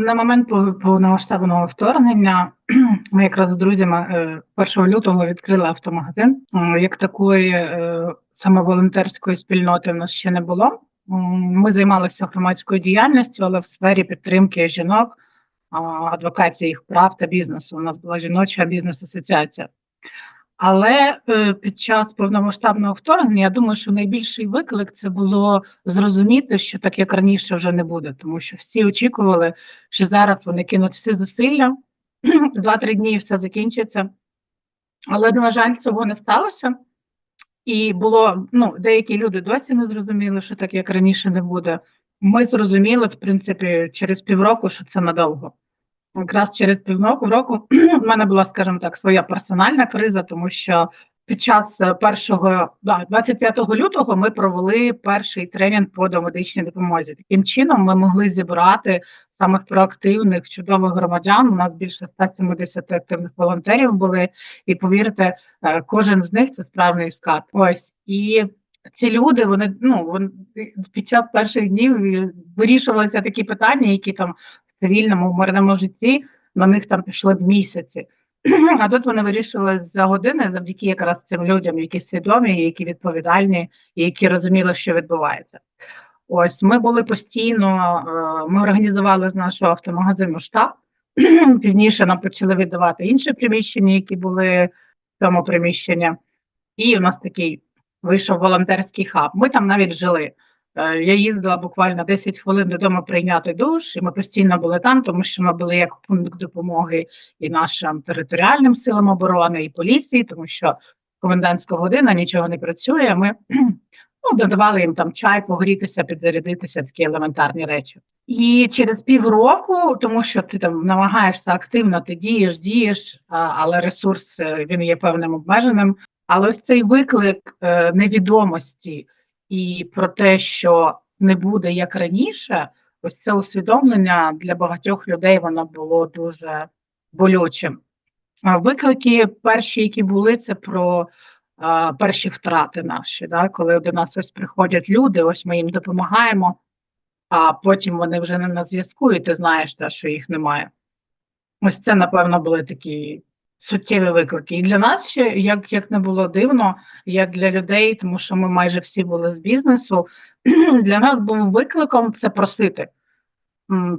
На момент повномасштабного вторгнення ми якраз з друзями е, 1 лютого відкрили автомагазин. Як такої е, саме волонтерської спільноти в нас ще не було. Ми займалися громадською діяльністю, але в сфері підтримки жінок, адвокації їх прав та бізнесу. У нас була жіноча бізнес-асоціація. Але е, під час повномасштабного вторгнення я думаю, що найбільший виклик це було зрозуміти, що так як раніше вже не буде, тому що всі очікували, що зараз вони кинуть всі зусилля, два-три дні і все закінчиться. Але, на жаль, цього не сталося. І було, ну, деякі люди досі не зрозуміли, що так як раніше не буде. Ми зрозуміли, в принципі, через півроку, що це надовго. Якраз через півроку року в мене була, скажімо так, своя персональна криза, тому що під час першого да, 25 лютого ми провели перший тренінг по домедичній допомозі. Таким чином ми могли зібрати самих проактивних чудових громадян. У нас більше 170 активних волонтерів були, і повірте, е, кожен з них це справжній скарб. Ось і ці люди, вони ну вони під час перших днів е, вирішувалися такі питання, які там цивільному мирному житті на них там пішли б місяці. А тут вони вирішили за години завдяки якраз цим людям, які свідомі, які відповідальні, які розуміли, що відбувається. Ось ми були постійно, е, ми організували з нашого автомагазину штаб. Пізніше нам почали віддавати інші приміщення, які були в цьому приміщенні. І у нас такий вийшов волонтерський хаб. Ми там навіть жили. Е, Я їздила буквально 10 хвилин додому прийняти душ, і ми постійно були там, тому що ми були як пункт допомоги і нашим територіальним силам оборони, і поліції, тому що комендантська година нічого не працює. Ми ну, додавали їм там чай, погрітися, підзарядитися, такі елементарні речі. І через півроку, тому що ти там намагаєшся активно, ти дієш, дієш, але ресурс е, він є певним обмеженим. Але ось цей виклик е, невідомості і про те, що не буде як раніше, ось це усвідомлення для багатьох людей воно було дуже болючим. Виклики перші, які були, це про а, перші втрати наші, да? коли до нас ось приходять люди, ось ми їм допомагаємо, а потім вони вже не на зв'язку, і ти знаєш, та, що їх немає. Ось це, напевно, були такі суттєві виклики. І для нас ще, як, як не було дивно, як для людей, тому що ми майже всі були з бізнесу, для нас був викликом це просити.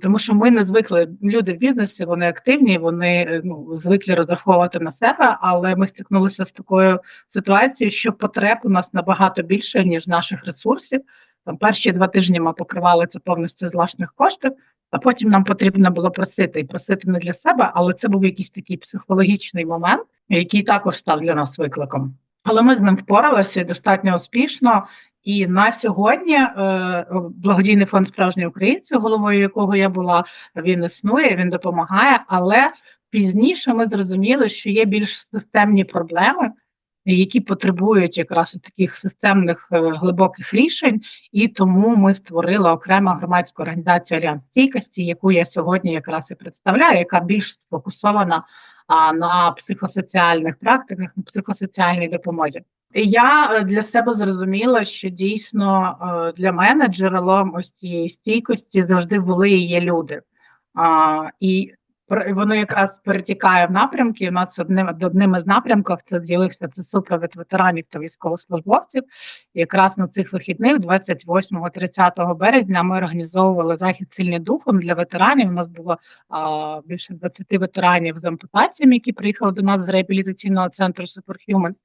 Тому що ми не звикли. Люди в бізнесі, вони активні, вони е, ну, звикли розраховувати на себе, але ми стикнулися з такою ситуацією, що потреб у нас набагато більше, ніж наших ресурсів. Там перші два тижні ми покривали це повністю з власних коштів, а потім нам потрібно було просити і просити не для себе, але це був якийсь такий психологічний момент, який також став для нас викликом. Але ми з ним впоралися достатньо успішно. І на сьогодні е, благодійний фонд справжні українці, головою якого я була, він існує, він допомагає. Але пізніше ми зрозуміли, що є більш системні проблеми, які потребують якраз таких системних е, глибоких рішень, і тому ми створили окрему громадську організацію Альянс стійкості, яку я сьогодні якраз і представляю, яка більш сфокусована на психосоціальних практиках, на психосоціальній допомозі. Я е, для себе зрозуміла, що дійсно е, для мене джерелом ось цієї стійкості завжди були і є люди. І воно якраз перетікає в напрямки. У нас одним одним із напрямків це з'явився це супровід ветеранів та військовослужбовців. І якраз на цих вихідних, 28-30 березня, ми організовували захід сильний духом для ветеранів. У нас було а, більше 20 ветеранів з ампутаціями, які приїхали до нас з реабілітаційного центру Superhumans,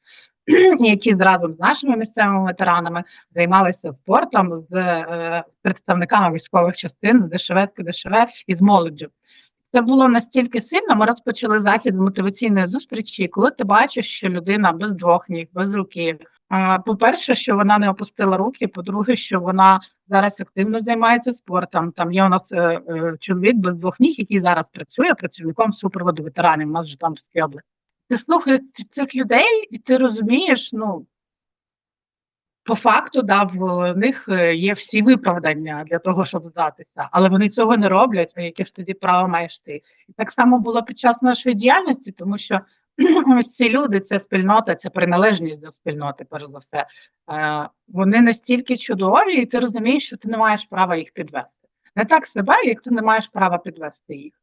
які разом з нашими місцевими ветеранами займалися спортом з е, представниками військових частин, з ДШВ, з КДШВ і з молоддю. Це було настільки сильно. Ми розпочали захід з мотиваційної зустрічі, коли ти бачиш, що людина без двох ніг, без руки. По-перше, що вона не опустила руки. По-друге, що вона зараз активно займається спортом. Там є у нас е, е, чоловік без двох ніг, який зараз працює працівником супроводу ветеранів. У нас в Житомирській області. Ти слухаєш цих людей, і ти розумієш, ну по факту, да, в них е, є всі виправдання для того, щоб здатися, але вони цього не роблять. Яке ж тоді право маєш ти? І так само було під час нашої діяльності, тому що ось ці люди, це спільнота, це приналежність до спільноти, перш за все. Е, вони настільки чудові, і ти розумієш, що ти не маєш права їх підвести. не так себе, як ти не маєш права підвести їх.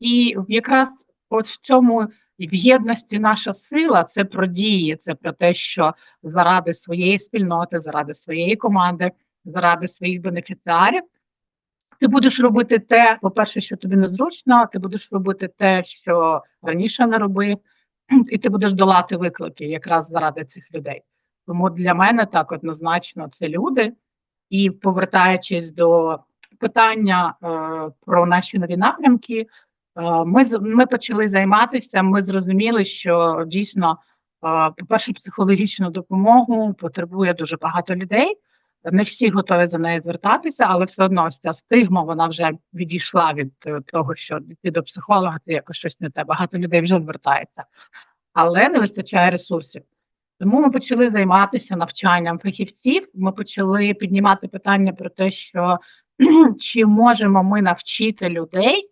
І якраз от в цьому в єдності наша сила це про дії, це про те, що заради своєї спільноти, заради своєї команди, заради своїх бенефіціарів. Ти будеш робити те, по-перше, що тобі незручно, ти будеш робити те, що раніше не робив, і ти будеш долати виклики якраз заради цих людей. Тому для мене так однозначно це люди. І повертаючись до питання е, про наші нові напрямки, ми з- ми почали займатися. Ми зрозуміли, що дійсно, е, по-перше, психологічну допомогу потребує дуже багато людей. Не всі готові за нею звертатися, але все одно ось ця стигма вона вже відійшла від е, того, що йти до психолога це якось щось не те. Багато людей вже звертається, але не вистачає ресурсів. Тому ми почали займатися навчанням фахівців. Ми почали піднімати питання про те, що чи можемо ми навчити людей,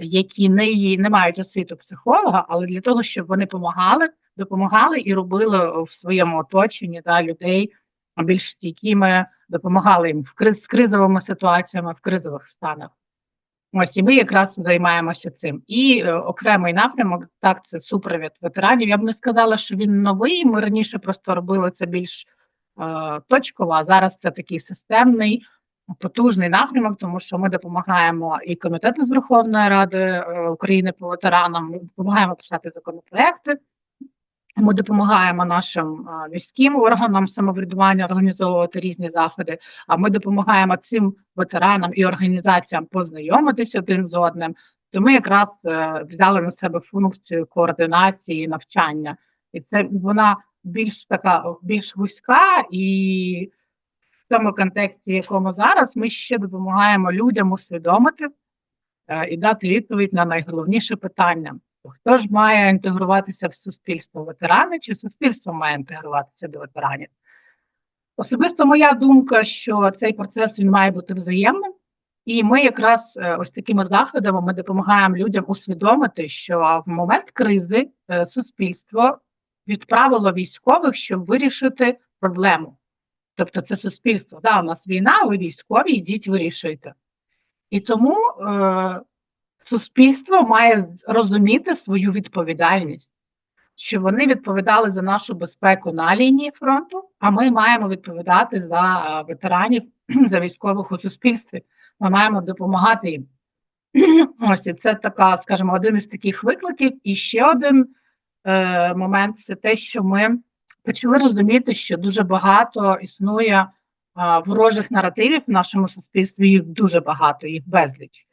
які не, не мають освіту психолога, але для того, щоб вони допомагали, допомагали і робили в своєму оточенні да, людей більш стійкими, допомагали їм в криз, з кризовими ситуаціями, в кризових станах. Ось і ми якраз займаємося цим. І е, окремий напрямок, так, це супровід ветеранів. Я б не сказала, що він новий. Ми раніше просто робили це більш е, точково, а зараз це такий системний, потужний напрямок, тому що ми допомагаємо і комітету з Верховної Ради е, України по ветеранам, ми допомагаємо писати законопроекти. Ми допомагаємо нашим е, міським органам самоврядування організовувати різні заходи. А ми допомагаємо цим ветеранам і організаціям познайомитися один з одним. То ми якраз е, взяли на себе функцію координації навчання, і це вона більш така більш вузька, і цьому контексті, якому зараз, ми ще допомагаємо людям усвідомити е, і дати відповідь на найголовніше питання. Хто ж має інтегруватися в суспільство ветерани, чи суспільство має інтегруватися до ветеранів? Особисто моя думка, що цей процес він має бути взаємним, і ми якраз е, ось такими заходами ми допомагаємо людям усвідомити, що в момент кризи е, суспільство відправило військових, щоб вирішити проблему. Тобто, це суспільство. Да, у нас війна, ви військові, йдіть вирішуйте. І тому е, суспільство має розуміти свою відповідальність, що вони відповідали за нашу безпеку на лінії фронту, а ми маємо відповідати за е, ветеранів, за військових у суспільстві. Ми маємо допомагати їм. Ось і це така, скажімо, один із таких викликів. І ще один е, момент це те, що ми почали розуміти, що дуже багато існує а, ворожих наративів в нашому суспільстві, їх дуже багато, їх безліч.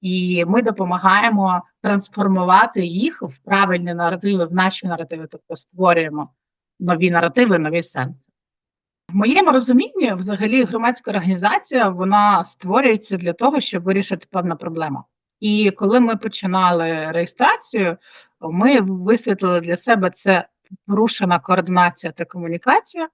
І ми допомагаємо трансформувати їх в правильні наративи, в наші наративи, тобто створюємо нові наративи, нові сенси. В моєму розумінні, взагалі, громадська організація вона створюється для того, щоб вирішити певну проблему. І коли ми починали реєстрацію, ми висвітлили для себе це порушена координація та комунікація,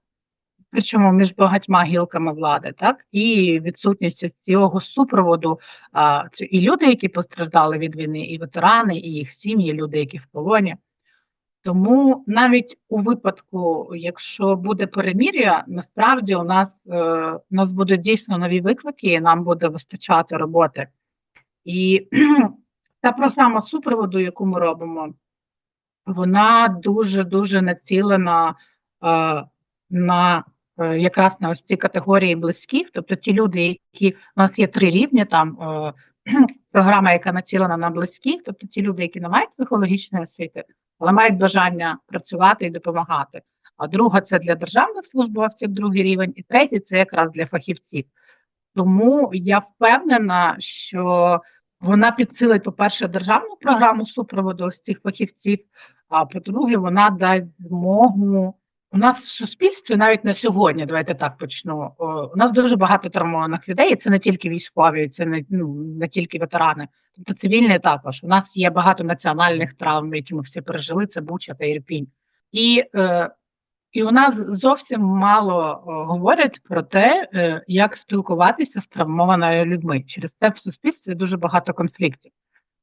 причому між багатьма гілками влади, так і відсутність цього супроводу. А, це і люди, які постраждали від війни, і ветерани, і їх сім'ї, люди, які в полоні. Тому навіть у випадку, якщо буде перемір'я, насправді у нас, е, у нас будуть дійсно нові виклики, і нам буде вистачати роботи. І та програма супроводу, яку ми робимо, вона дуже дуже націлена е, на е, якраз на ось ці категорії близьких, тобто ті люди, які у нас є три рівні, там е, програма, яка націлена на близьких, тобто ті люди, які не мають психологічної освіти, але мають бажання працювати і допомагати. А друга це для державних службовців, другий рівень, і третій це якраз для фахівців. Тому я впевнена, що вона підсилить, по-перше, державну програму супроводу ось цих фахівців, а по-друге, вона дасть змогу. У нас в суспільстві навіть на сьогодні, давайте так почну. У нас дуже багато травмованих людей, і це не тільки військові, це не, ну, не тільки ветерани, тобто цивільні також. У нас є багато національних травм, які ми всі пережили, це Буча та Ірпінь. І, е, і у нас зовсім мало говорять про те, е, як спілкуватися з травмованими людьми. Через це в суспільстві дуже багато конфліктів.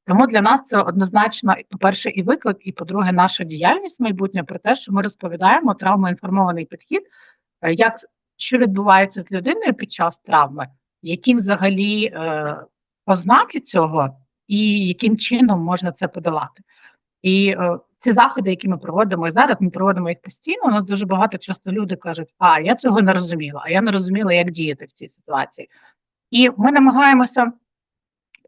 Тому для нас це однозначно, по-перше, і виклик, і по-друге, наша діяльність майбутня про те, що ми розповідаємо травмоінформований підхід, е, як що відбувається з людиною під час травми, які взагалі е, ознаки цього і яким чином можна це подолати. І е, ці заходи, які ми проводимо і зараз, ми проводимо їх постійно. У нас дуже багато часто люди кажуть, а я цього не розуміла, а я не розуміла, як діяти в цій ситуації. І ми намагаємося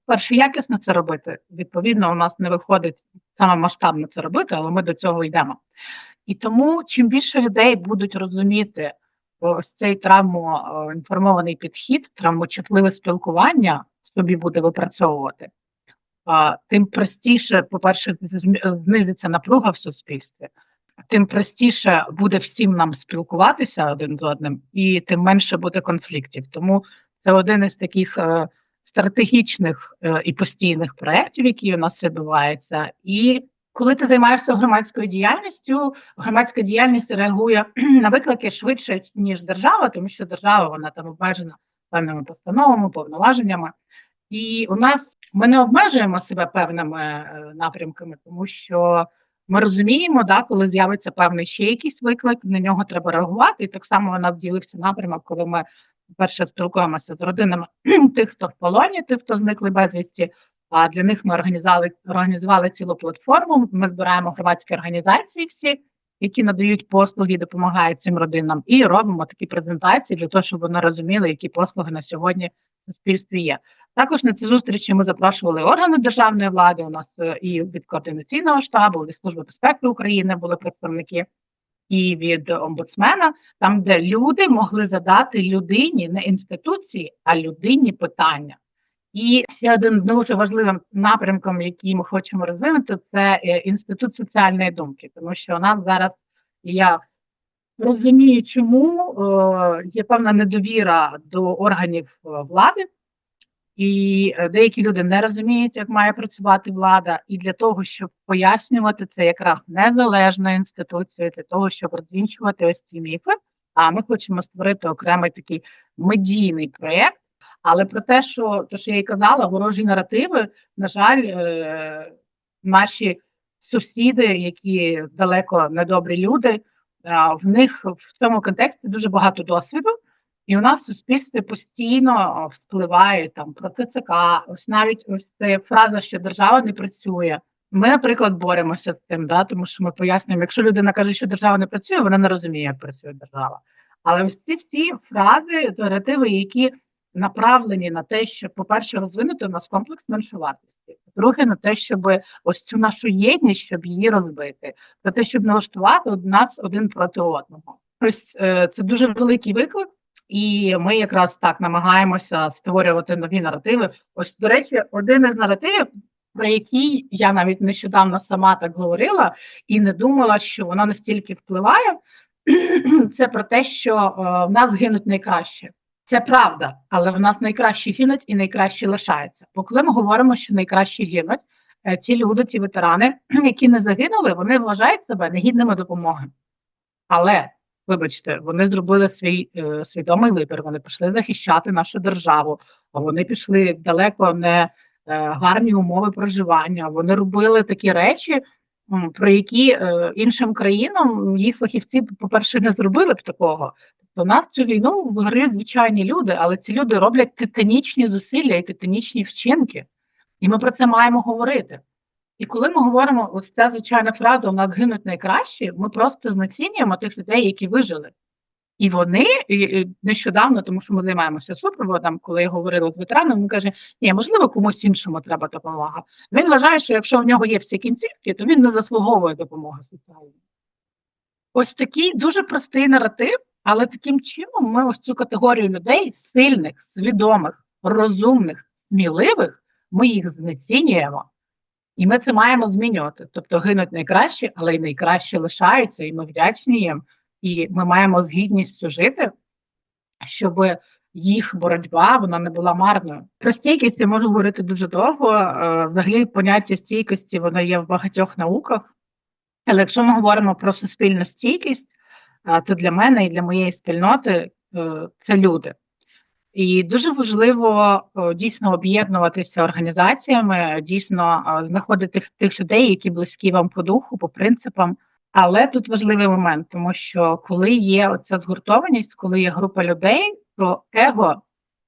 перше якісно це робити. Відповідно, у нас не виходить саме масштабно це робити, але ми до цього йдемо. І тому, чим більше людей будуть розуміти ось цей травмоінформований підхід, травмочутливе спілкування собі буде випрацьовувати, тим простіше, по-перше, знизиться напруга в суспільстві, тим простіше буде всім нам спілкуватися один з одним, і тим менше буде конфліктів. Тому це один із таких е, стратегічних е, і постійних проєктів, які у нас відбуваються. І коли ти займаєшся громадською діяльністю, громадська діяльність реагує на виклики швидше, ніж держава, тому що держава вона там обмежена певними постановами, повноваженнями. І у нас ми не обмежуємо себе певними е, напрямками, тому що ми розуміємо, да, коли з'явиться певний ще якийсь виклик, на нього треба реагувати. І так само у нас з'явився напрямок, коли ми перше спілкуємося з родинами тих, хто в полоні, тих, хто зникли безвісті. А для них ми організували, організували цілу платформу. Ми збираємо громадські організації всі, які надають послуги, допомагають цим родинам, і робимо такі презентації для того, щоб вони розуміли, які послуги на сьогодні в суспільстві є. Також на ці зустрічі ми запрошували органи державної влади. У нас е, і від координаційного штабу, від служби безпеки України були представники, і від омбудсмена, там, де люди могли задати людині, не інституції, а людині питання. І ще один дуже важливим напрямком, який ми хочемо розвинути, це е, інститут соціальної думки, тому що у нас зараз я розумію, чому е, є певна недовіра до органів влади. І е, деякі люди не розуміють, як має працювати влада, і для того, щоб пояснювати це якраз незалежною інституцією, для того, щоб розвінчувати ось ці міфи. А ми хочемо створити окремий такий медійний проєкт. Але про те, що то, що я й казала, ворожі наративи, на жаль, е, наші сусіди, які далеко недобрі люди, в них в цьому контексті дуже багато досвіду. І у нас в суспільстві постійно вспливає там про ТЦК, ось навіть ось ця фраза, що держава не працює. Ми, наприклад, боремося з цим, да, тому що ми пояснюємо, якщо людина каже, що держава не працює, вона не розуміє, як працює держава. Але ось ці всі фрази, наративи, які направлені на те, щоб, по-перше, розвинути у нас комплекс меншовартості, друге, на те, щоб ось цю нашу єдність, щоб її розбити, про те, щоб налаштувати нас один проти одного. Ось е, це дуже великий виклик. І ми якраз так намагаємося створювати нові наративи. Ось, до речі, один із наративів, про який я навіть нещодавно сама так говорила і не думала, що воно настільки впливає, це про те, що е, в нас гинуть найкраще. Це правда, але в нас найкращі гинуть і найкращі лишаються. Бо коли ми говоримо, що найкращі гинуть, е, ті люди, ті ветерани, які не загинули, вони вважають себе негідними допомоги. Але Вибачте, вони зробили свій е, свідомий вибір. Вони пішли захищати нашу державу. Вони пішли далеко не е, гарні умови проживання. Вони робили такі речі, про які е, іншим країнам їх фахівці, по-перше, не зробили б такого. Тобто, у нас цю війну виграють звичайні люди, але ці люди роблять титанічні зусилля і титанічні вчинки. І ми про це маємо говорити. І коли ми говоримо, ось ця звичайна фраза у нас гинуть найкращі, ми просто знецінюємо тих людей, які вижили. І вони і, нещодавно, тому що ми займаємося супроводом, коли я говорила з ветераном, він каже: ні, можливо, комусь іншому треба допомога. Він вважає, що якщо в нього є всі кінцівки, то він не заслуговує допомоги соціальної. Ось такий дуже простий наратив, але таким чином ми ось цю категорію людей сильних, свідомих, розумних, сміливих, ми їх знецінюємо. І ми це маємо змінювати. Тобто гинуть найкращі, але й найкраще лишаються, і ми вдячні їм. І ми маємо з гідністю жити, щоб їх боротьба вона не була марною. Про стійкість я можу говорити дуже довго. Е, Взагалі, поняття стійкості воно є в багатьох науках. Але якщо ми говоримо про суспільну стійкість, е, то для мене і для моєї спільноти е, це люди. І дуже важливо дійсно об'єднуватися організаціями, дійсно знаходити тих, тих людей, які близькі вам по духу, по принципам. Але тут важливий момент, тому що коли є оця згуртованість, коли є група людей, то его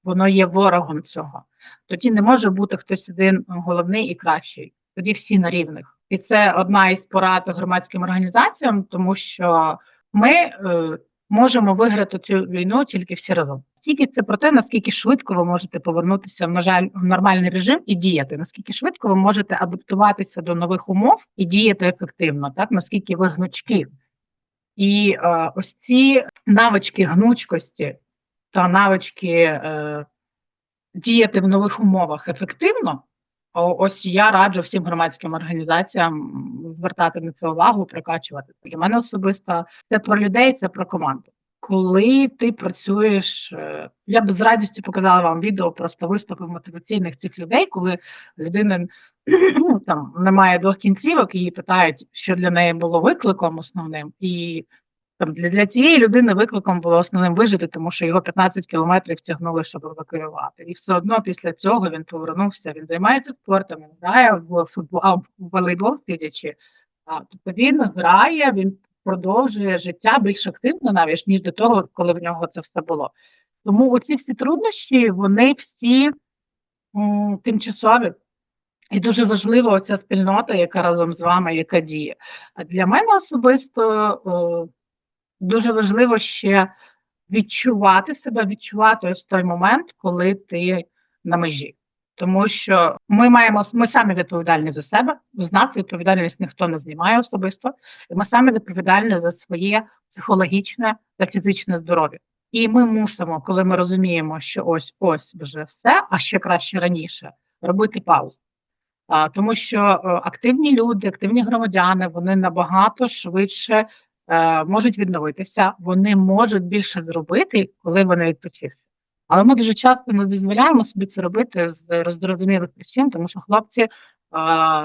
воно є ворогом цього. Тоді не може бути хтось один головний і кращий. Тоді всі на рівних. І це одна із порад громадським організаціям, тому що ми е, можемо виграти цю війну тільки всі разом. Стільки це про те, наскільки швидко ви можете повернутися в на жаль в нормальний режим і діяти, наскільки швидко ви можете адаптуватися до нових умов і діяти ефективно, так наскільки ви гнучкі. І е, ось ці навички гнучкості та навички е, діяти в нових умовах ефективно. Ось я раджу всім громадським організаціям звертати на це увагу, прокачувати. Для мене особисто це про людей, це про команду. Коли ти працюєш, е, я б з радістю показала вам відео просто виступів мотиваційних цих людей, коли людина ну, там немає двох кінцівок, її питають, що для неї було викликом основним, і там для, для цієї людини викликом було основним вижити, тому що його 15 кілометрів тягнули, щоб евакуювати. І все одно після цього він повернувся. Він займається спортом, він грає в футбол, в волейбол сидячи. А, тобто він грає, він продовжує життя більш активно навіть ніж до того, коли в нього це все було. Тому оці всі труднощі, вони всі м, тимчасові. І дуже важлива оця спільнота, яка разом з вами, яка діє. А для мене особисто е, дуже важливо ще відчувати себе, відчувати ось той момент, коли ти на межі. Тому що ми маємо ми самі відповідальні за себе. З нас відповідальність ніхто не знімає особисто, і ми самі відповідальні за своє психологічне та фізичне здоров'я. І ми мусимо, коли ми розуміємо, що ось ось вже все, а ще краще раніше, робити паузу. А, тому що е, активні люди, активні громадяни, вони набагато швидше е, можуть відновитися, вони можуть більше зробити, коли вони відпочивши. Але ми дуже часто не дозволяємо собі це робити з роздорозумілих причин, тому що хлопці е,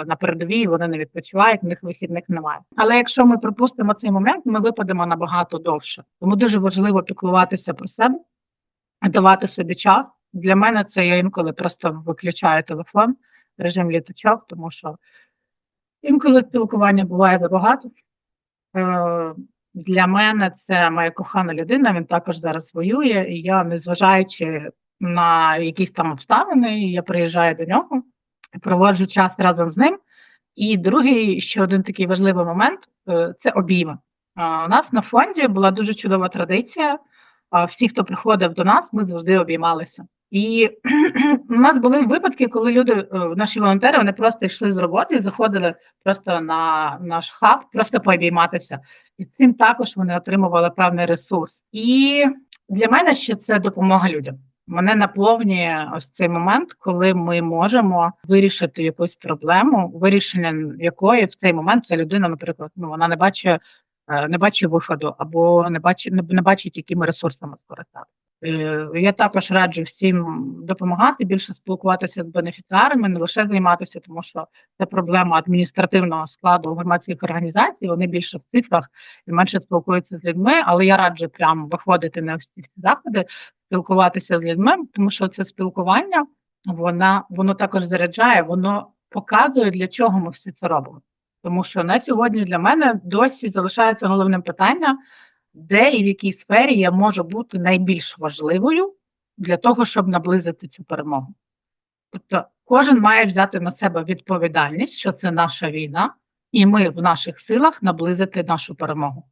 на передовій вони не відпочивають, в них вихідних немає. Але якщо ми пропустимо цей момент, ми випадемо набагато довше. Тому дуже важливо піклуватися про себе, давати собі час. Для мене це я інколи просто виключаю телефон, режим літачок, тому що інколи спілкування буває забагато. Е, Для мене це моя кохана людина, він також зараз воює, і я, незважаючи на якісь там обставини, я приїжджаю до нього, проводжу час разом з ним. І другий ще один такий важливий момент е, це обійми. У нас на фонді була дуже чудова традиція. Всі, хто приходив до нас, ми завжди обіймалися. І у нас були випадки, коли люди, е, наші волонтери, вони просто йшли з роботи і заходили просто на наш хаб, просто пообійматися. І цим також вони отримували певний ресурс. І для мене ще це допомога людям. Мене наповнює ось цей момент, коли ми можемо вирішити якусь проблему, вирішення якої в цей момент ця людина, наприклад, ну вона не бачить, е, не бачить виходу або не бачить, не, бачить, якими ресурсами скористатися. Е, Я також раджу всім допомагати більше спілкуватися з бенефіціарами, не лише займатися, тому що це проблема адміністративного складу громадських організацій. Вони більше в цифрах і менше спілкуються з людьми. Але я раджу прямо виходити на всі всі заходи, спілкуватися з людьми, тому що це спілкування вона воно також заряджає, воно показує, для чого ми все це робимо. Тому що на сьогодні для мене досі залишається головним питання, де і в якій сфері я можу бути найбільш важливою для того, щоб наблизити цю перемогу. Тобто кожен має взяти на себе відповідальність, що це наша війна, і ми в наших силах наблизити нашу перемогу.